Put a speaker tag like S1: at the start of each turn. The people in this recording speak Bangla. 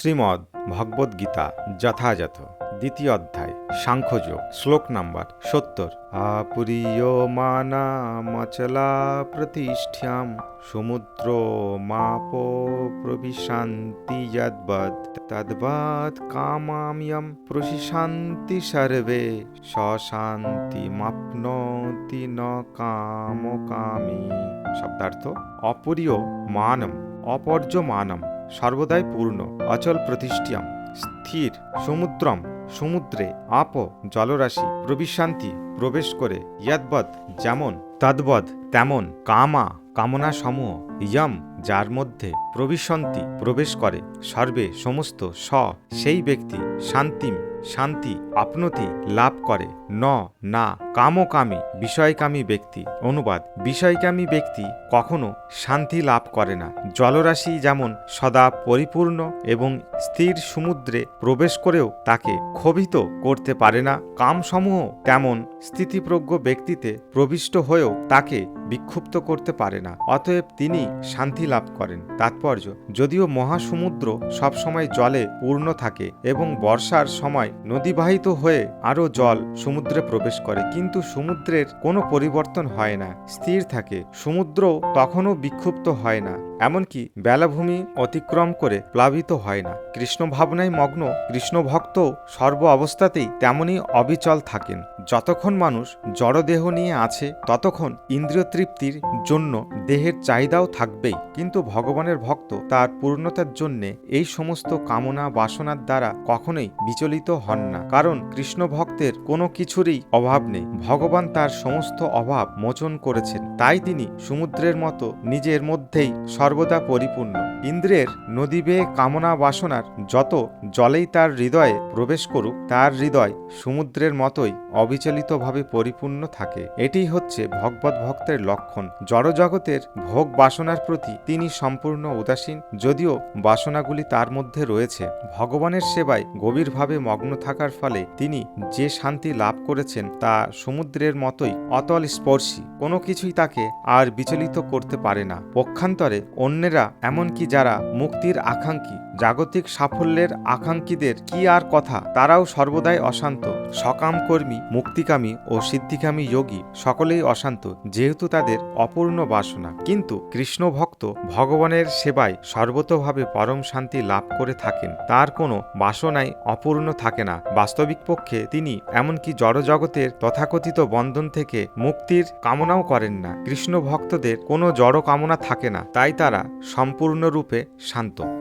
S1: শ্রীমদ্ ভগবদ গীতা, যথাযথ। দ্বিতীয় অধ্যায়, সাংখ্যযোগ, শ্লোক নাম্বার সত্তর। আপুরীয়মানামচলা প্রতিষ্ঠ্যাম সমুদ্র মাপ প্রবিশান্তি যদ্বদ তদ্বৎ কামাম্যম প্রশিশান্তি সর্বে, সশান্তি মাপনতি ন কামকামী শব্দার্থ, অপরীয় মানম, অপর্যমানম। সর্বদাই পূর্ণ, অচল প্রতিষ্ঠিয়াম, স্থির, সমুদ্রম, সমুদ্রে আপ, জলরাশি প্রবিশান্তি প্রবেশ করে ইয়াদবদ যেমন তদ্বদ তেমন, কামা কামনা সমূহ ইয়ম, যার মধ্যে প্রবিশন্তি প্রবেশ করে, সর্বে সমস্ত স, সেই ব্যক্তি, শান্তিম, শান্তি আপনতি লাভ করে। ন, না, কামকামী, বিষয়কামী ব্যক্তি। অনুবাদ, বিষয়কামী ব্যক্তি কখনো শান্তি লাভ করে না। জলরাশি যেমন সদা পরিপূর্ণ এবং স্থির সমুদ্রে প্রবেশ করেও তাকে ক্ষোভিত করতে পারে না। কামসমূহ তেমন স্থিতিপ্রজ্ঞ ব্যক্তিতে প্রবিষ্ট হয়েও তাকে বিক্ষুব্ধ করতে পারে না। অতএব তিনি শান্তি লাভ করেন। তাৎপর্য, যদিও মহাসমুদ্র সবসময় জলে পূর্ণ থাকে এবং বর্ষার সময় নদীবাহিত হয়ে আরও জল সমুদ্রে প্রবেশ করে। কিন্তু সমুদ্রের কোনো পরিবর্তন হয় না, স্থির থাকে। সমুদ্র তখনও বিক্ষুব্ধ হয় না। এমনকি বেলাভূমি অতিক্রম করে প্লাবিত হয় না। কৃষ্ণ ভাবনায় মগ্ন, কৃষ্ণ ভক্ত সর্ব অবস্থাতেই তেমনই অবিচল থাকেন। যতক্ষণ মানুষ জড়দেহ নিয়ে আছে, ততক্ষণ ইন্দ্রিয় তৃপ্তির জন্য দেহের চাহিদাও থাকবেই। কিন্তু ভগবানের ভক্ত তার পূর্ণতার জন্যে এই সমস্ত কামনা বাসনার দ্বারা কখনোই বিচলিত হন না। কারণ কৃষ্ণ ভক্তের কোনো কিছুরই অভাব নেই। ভগবান তার সমস্ত অভাব মোচন করেছেন। তাই তিনি সমুদ্রের মতো নিজের মধ্যেই সর্বদা পরিপূর্ণ। ইন্দ্রের নদী বেয়ে কামনা বাসনার যত জলেই তার হৃদয়ে প্রবেশ করুক, তার হৃদয় সমুদ্রের মতোই অবিচলিতভাবে পরিপূর্ণ থাকে। এটি হচ্ছে ভগবত ভক্তের লক্ষণ। জড়জগতের ভোগ বাসনার প্রতি তিনি সম্পূর্ণ উদাসীন, যদিও বাসনাগুলি তার মধ্যে রয়েছে। ভগবানের সেবায় গভীরভাবে মগ্ন থাকার ফলে তিনি যে শান্তি লাভ করেছেন তা সমুদ্রের মতোই অতল স্পর্শী। কোনো কিছুই তাকে আর বিচলিত করতে পারে না। পক্ষান্তরে অন্যেরা এমনকি যারা মুক্তির আকাঙ্ক্ষী। জাগতিক সাফল্যের আকাঙ্ক্ষীদের কি আর কথা? তারাও সর্বদাই অশান্ত। সকাম কর্মী, মুক্তিকামী ও সিদ্ধিকামী যোগী সকলেই অশান্ত, যেহেতু তাদের অপূর্ণ বাসনা। কিন্তু কৃষ্ণ ভক্ত ভগবানের সেবায় সর্বতভাবে পরম শান্তি লাভ করে থাকেন। তার কোনো বাসনাই অপূর্ণ থাকে না। বাস্তবিক পক্ষে তিনি এমনকি জড়জগতের তথাকথিত বন্ধন থেকে মুক্তির কামনাও করেন না। কৃষ্ণ ভক্তদের কোনো জড় কামনা থাকে না। তাই তারা সম্পূর্ণরূপে শান্ত।